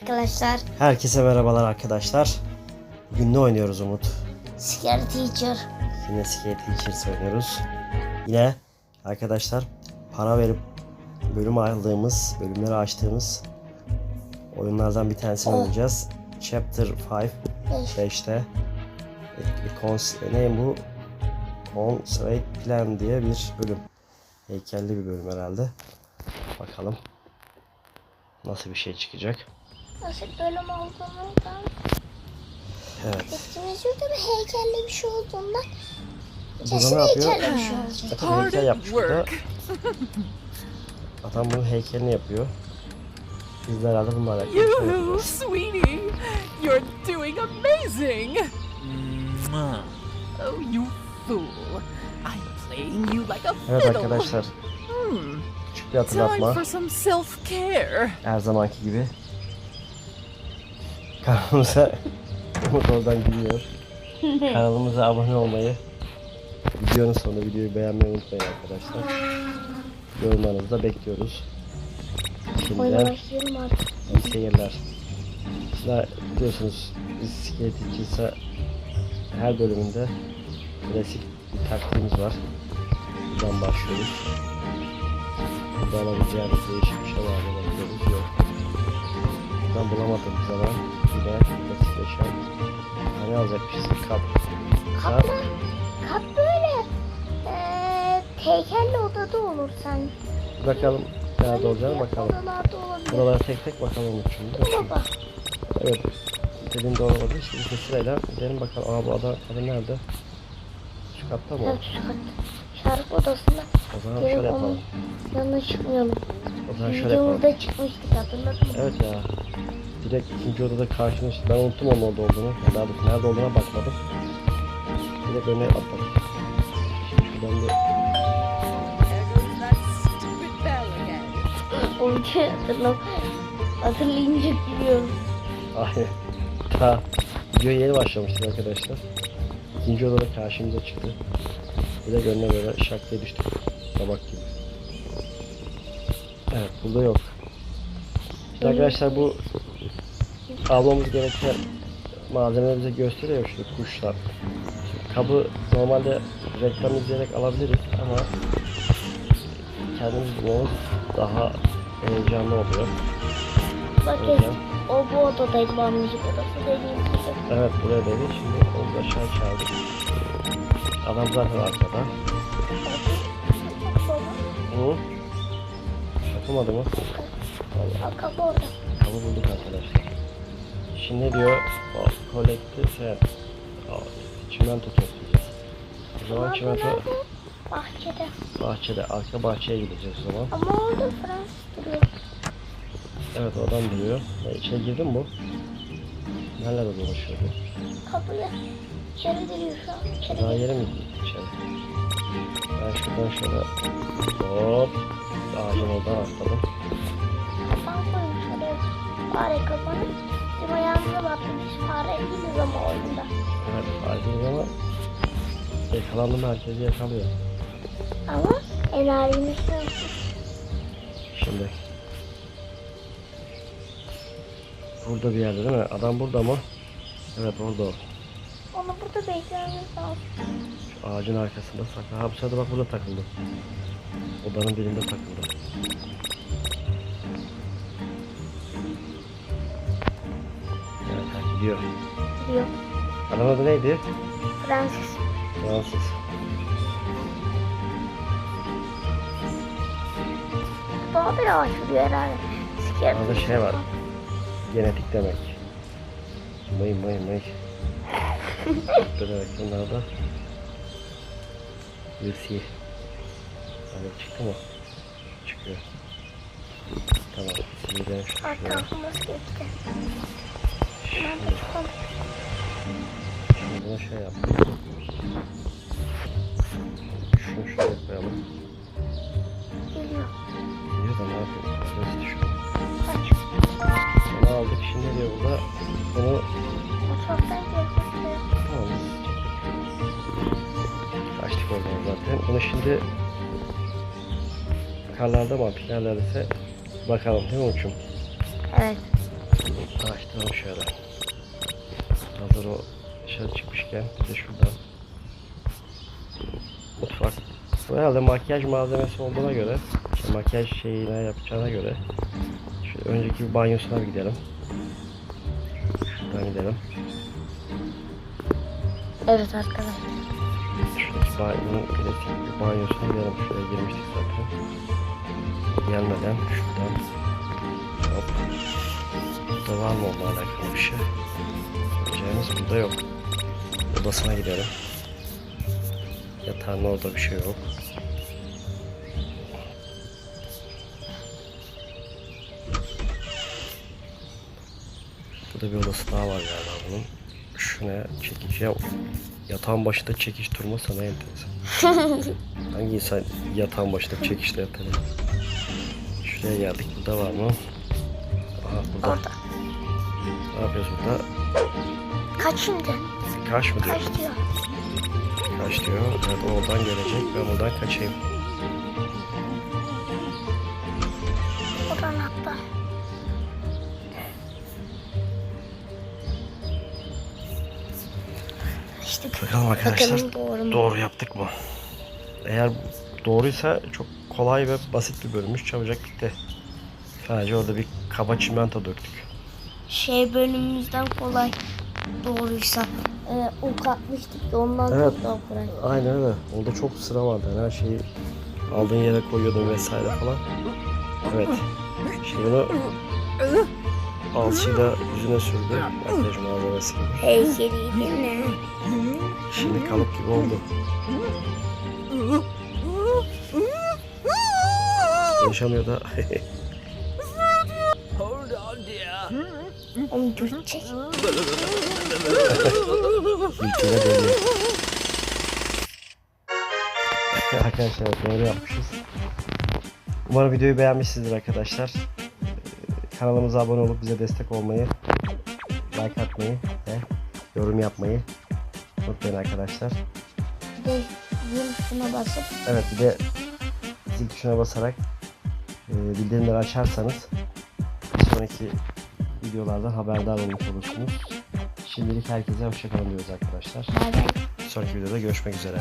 Arkadaşlar Herkese merhabalar arkadaşlar. Bugün ne oynuyoruz Umut? Scary Teacher Yine Skate Teachers oynuyoruz. Yine arkadaşlar para verip bölüm aldığımız, bölümleri açtığımız oyunlardan bir tanesini Oh. oynayacağız. Chapter 5 5 5'te Cons- ne bu? Concentrate Plan diye bir bölüm. Heykelli bir bölüm herhalde. Bakalım nasıl bir şey çıkacak. Nasıl bölüm olduğunu ben Evet. fikrimiz yok ama heykelli bir şey olduğundan Burada ne yapıyor? heykelli bir şey olacak. Hard heykel yapmış burada. Adam bunun heykelini yapıyor. Biz de herhalde bunlarla bir şey You, yapacağız. sweetie, you're doing amazing. Mwah. Oh, you fool! I'm playing you like a Evet fiddle. arkadaşlar Hmm. küçük bir Time hatırlatma. for some self-care. Her zamanki gibi. Kanalımıza Umut oradan gülüyor. Kanalımıza abone olmayı, videonun sonunda videoyu beğenmeyi unutmayın arkadaşlar. Yorumlarınızı da bekliyoruz. Şimdiden başlayalım artık. iyi seyirler. Sizler biliyorsunuz skate içinse her bölümünde klasik bir taktiğimiz var. Buradan başlıyoruz. Burada alabileceğimiz değişik bir şey mı bakıyoruz. Yok. Buradan bulamadığımız zaman yine klasikleşen hani alacakmışız kap. Kap mı? Kap böyle eee heykelli odada olur sanki. Bakalım nerede olacağını bakalım. Buralara tek tek bakalım şimdi. Baba. Evet. Dediğim doğru olabilir. Şimdi bir sırayla gidelim bakalım. Aa bu adam, adam nerede? Şu katta mı? Evet şu kat. Şarkı odasında. O zaman şöyle yapalım. yanına çıkmayalım. O zaman şöyle yapalım. Videomuzda çıkmıştık hatırladın mı? Evet ya. Direkt ikinci odada karşına Ben unuttum onun orada olduğunu. Daha doğrusu nerede olduğuna bakmadım. Direkt öne atladım. Şuradan bir bell again. Oyuncu hatırlam. Hatırlayınca gülüyorum. Ay. Ta. Video yeni başlamıştık arkadaşlar. İkinci odada karşımıza çıktı. Direkt önüne böyle şak diye düştük. Tabak gibi. Evet burada yok. Şimdi arkadaşlar bu almamız gereken malzemeleri bize gösteriyor şu kuşlar. Şimdi kabı normalde reklam izleyerek alabiliriz ama kendimiz bulmamız daha heyecanlı oluyor. Bak O yüzden- o bu odadaydı ben müzik odası dediğim gibi. Evet buraya dedi. Şimdi onu da aşağı çağırdık. Adam zaten arkada. Hı? Takılmadı mı? Vallahi kapı orada. kabı bulduk arkadaşlar. Şimdi ne diyor? O kolektif şey. O, çimento toplayacağız. O zaman çimento? Bahçede. bahçede, arka bahçeye gideceğiz o zaman. Ama orada Fransız duruyor. Evet oradan duruyor. E, içine girdi mi bu? Nerede dolaşıyor bu? Kapıya. İçeri giriyor şu an. İçeri Daha yere mi gittik içeri? Ben şuradan şöyle hop ağacın oradan atladım. Koymuş oraya. Fare kapanı. Bizim ayağımıza battı. Biz fare değiliz ama oyunda. Evet farkındayım ama yakalandım herkesi yakalıyor. Ama enayimiz yok. Şimdi burada bir yerde değil mi? Adam burada mı? Evet orada o. Onu burada beklememiz lazım. Şu ağacın arkasında saklı. Ha bu sırada bak burada takıldı. Odanın birinde takıldı. Evet ha, gidiyor. Diyor. Adam adı neydi? Fransız. Fransız. Daha bir ağaç vuruyor herhalde. Siker. Orada şey var. Genetik demek. Mıy mıy mıy. Demek bunlar da. Lucy. Hani çıktı mı? Çıkıyor. Tamam. Şimdi ben. Hemen Şimdi, şimdi buna şey yap. Şunu şuraya koyalım. Geliyor. Geliyor da ne yapıyoruz? Şurası düşüyor. Bunu aldık. Şimdi diyor burada? Bunu Mutfaktan gelecek. Zaten. Bunu şimdi karlarda mı, pilerlerde ise bakalım değil mi uçum? Evet. Açtıralım şöyle. Hazır o dışarı çıkmışken bir de şuradan. Mutfak. Bu herhalde makyaj malzemesi olduğuna göre, işte makyaj şeyine yapacağına göre şu önceki bir banyosuna bir gidelim. Şuradan gidelim. Evet arkadaşlar. Banyonun klasik banyosuna gidelim. Şuraya girmiştik zaten. Gelmeden şuradan hop. Burada var mı onunla alakalı bir şey? Göreceğimiz burada yok. Odasına gidelim. Yatağın orada bir şey yok. Burada bir odası daha var galiba bunun. Şu ne? Yatağın başında çekiç durmasa ne enteresan. Hangi insan yatağın başında çekişle yatar ya? Şuraya geldik. Burada var mı? Aha burada. Orada. Ne yapıyoruz burada? Kaç şimdi? Kaç mı diyor? Kaç diyor? Kaç diyor. Evet oradan gelecek. Ben buradan kaçayım. İşte Bakalım arkadaşlar. bakalım doğru mu? Doğru yaptık mı? Eğer doğruysa çok kolay ve basit bir bölünmüş. Çabucak bitti. Sadece orada bir kaba çimento döktük. Şey bölümümüzden kolay doğruysa. Ee, ok atmıştık da ondan Evet. daha kolay. Aynen öyle. Orada çok sıra vardı. Yani her şeyi aldığın yere koyuyordun vesaire falan. Evet. Şimdi bunu alçıyla yüzüne sürdü. Makyaj malzemesi gibi. Heykeli değil mi? Şimdi kalıp gibi oldu. Konuşamıyor da. Onu dönüyor. arkadaşlar doğru yapmışız. Umarım videoyu beğenmişsinizdir arkadaşlar. Kanalımıza abone olup bize destek olmayı, like atmayı ve yorum yapmayı unutmayın arkadaşlar. Bir de zil tuşuna basıp Evet bir de zil tuşuna basarak e, bildirimleri açarsanız bir sonraki videolardan haberdar olmuş olursunuz. Şimdilik herkese hoşçakalın diyoruz arkadaşlar. bay bay. Bir sonraki videoda görüşmek üzere.